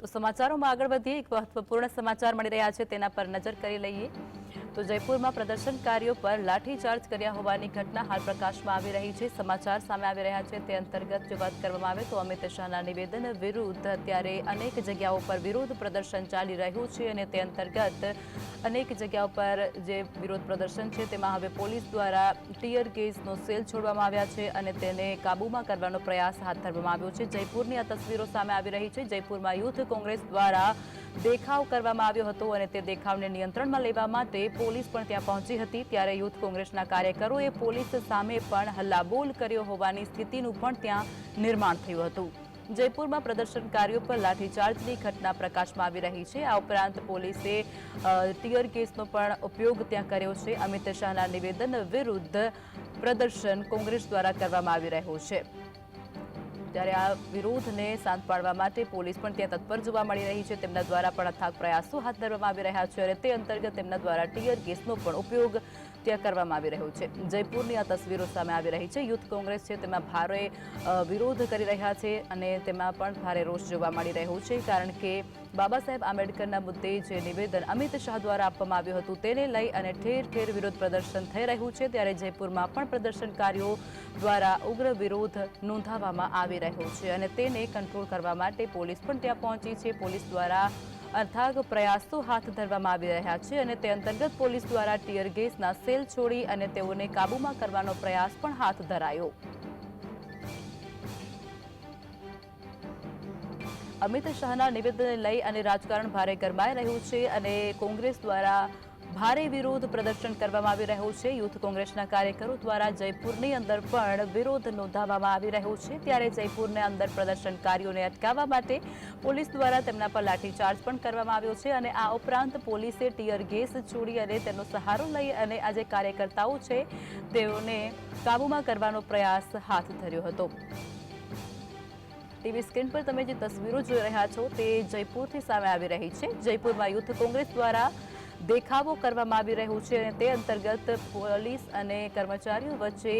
તો સમાચારોમાં આગળ વધીએ. એક મહત્વપૂર્ણ સમાચાર મળી રહ્યા છે, તેના પર નજર કરી લઈએ. તો જયપુરમાં પ્રદર્શનકારીઓ પર લાઠીચાર્જ કર્યા હોવાની ઘટના હાલ પ્રકાશમાં આવી રહી છે. સમાચાર સામે આવી રહ્યા છે. તે અંતર્ગત જો વાત કરવામાં આવે તો અમિત શાહના નિવેદન વિરુદ્ધ અત્યારે અનેક જગ્યાઓ પર વિરોધ પ્રદર્શન ચાલી રહ્યું છે અને તે અંતર્ગત અનેક જગ્યાઓ પર જે વિરોધ પ્રદર્શન છે તેમાં હવે પોલીસ દ્વારા ટીયર ગેસનો સેલ છોડવામાં આવ્યા છે અને તેને કાબૂમાં કરવાનો પ્રયાસ હાથ ધરવામાં આવ્યો છે. જયપુરની આ તસવીરો સામે આવી રહી છે. જયપુરમાં યુથ કોંગ્રેસ દ્વારા દેખાવ કરવામાં આવ્યો હતો અને તે દેખાવને નિયંત્રણમાં લેવા માટે પોલીસ પણ ત્યાં પહોંચી હતી. ત્યારે યુથ કોંગ્રેસના કાર્યકરોએ પોલીસ સામે પણ હલ્લાબોલ કર્યો હોવાની સ્થિતિનું પણ ત્યાં નિર્માણ થયું હતું. જયપુરમાં પ્રદર્શનકારીઓ પર લાઠીચાર્જની ઘટના પ્રકાશમાં આવી રહી છે. આ ઉપરાંત પોલીસે ટીયર ગેસનો પણ ઉપયોગ ત્યાં કર્યો છે. અમિત શાહના નિવેદન વિરુદ્ધ પ્રદર્શન કોંગ્રેસ દ્વારા કરવામાં આવી રહ્યું છે. ત્યારે આ વિરોધને શાંત પાડવા માટે પોલીસ પણ ત્યાં તત્પર જોવા મળી રહી છે. તેમના દ્વારા પણ અથાગ પ્રયાસો હાથ ધરવામાં આવી રહ્યા છે અને તે અંતર્ગત તેમના દ્વારા ટીયર ગેસનો પણ ઉપયોગ ત્યાં કરવામાં આવી રહ્યું છે. જયપુરની આ તસવીરો સામે આવી રહી છે. યુથ કોંગ્રેસ છે, તેમાં ભારે વિરોધ કરી રહ્યા છે અને તેમાં પણ ભારે રોષ જોવા મળી રહ્યો છે, કારણ કે બાબા સાહેબ આંબેડકરના મુદ્દે જે નિવેદન અમિત શાહ દ્વારા આપવામાં આવ્યું હતું તેને લઈ અને ઠેર ઠેર વિરોધ પ્રદર્શન થઈ રહ્યું છે. ત્યારે જયપુરમાં પણ પ્રદર્શનકારીઓ દ્વારા ઉગ્ર વિરોધ નોંધાવવામાં આવી રહ્યો છે અને તેને કંટ્રોલ કરવા માટે પોલીસ પણ ત્યાં પહોંચી છે. પોલીસ દ્વારા અથાગ પ્રયાસો હાથ ધરવામાં આવી રહ્યા છે અને તે અંતર્ગત પોલીસ દ્વારા ટીયર ગેસના સેલ છોડી અને તેઓને કાબૂમાં કરવાનો પ્રયાસ પણ હાથ ધરાયો. અમિત શાહના નિવેદનને લઈ અને રાજકારણ ભારે ગરમાઈ રહ્યું છે અને કોંગ્રેસ દ્વારા ભારે વિરોધ પ્રદર્શન કરવામાં આવી રહ્યું છે. યુથ કોંગ્રેસના કાર્યકરો દ્વારા જયપુરની અંદર પણ વિરોધ નોંધાવવામાં આવી રહ્યો છે. ત્યારે જયપુરને અંદર પ્રદર્શનકારીઓને અટકાવવા માટે પોલીસ દ્વારા તેમના પર લાઠીચાર્જ પણ કરવામાં આવ્યો છે અને આ ઉપરાંત પોલીસે ટીયર ગેસ છોડી અને તેનો સહારો લઈ અને આ જે કાર્યકર્તાઓ છે તેઓને કાબૂમાં કરવાનો પ્રયાસ હાથ ધર્યો હતો. ટીવી સ્ક્રીન પર તમે જે તસવીરો જોઈ રહ્યા છો તે જયપુરથી સામે આવી રહી છે. જયપુરમાં યુથ કોંગ્રેસ દ્વારા દેખાવો કરવામાં આવી રહ્યું છે અને તે અંતર્ગત પોલીસ અને કર્મચારીઓ વચ્ચે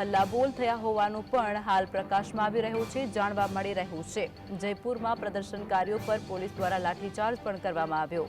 હલ્લાબોલ થયા હોવાનું પણ હાલ પ્રકાશમાં આવી રહ્યું છે, જાણવા મળી રહ્યું છે. જયપુરમાં પ્રદર્શનકારીઓ પર પોલીસ દ્વારા લાઠીચાર્જ પણ કરવામાં આવ્યો.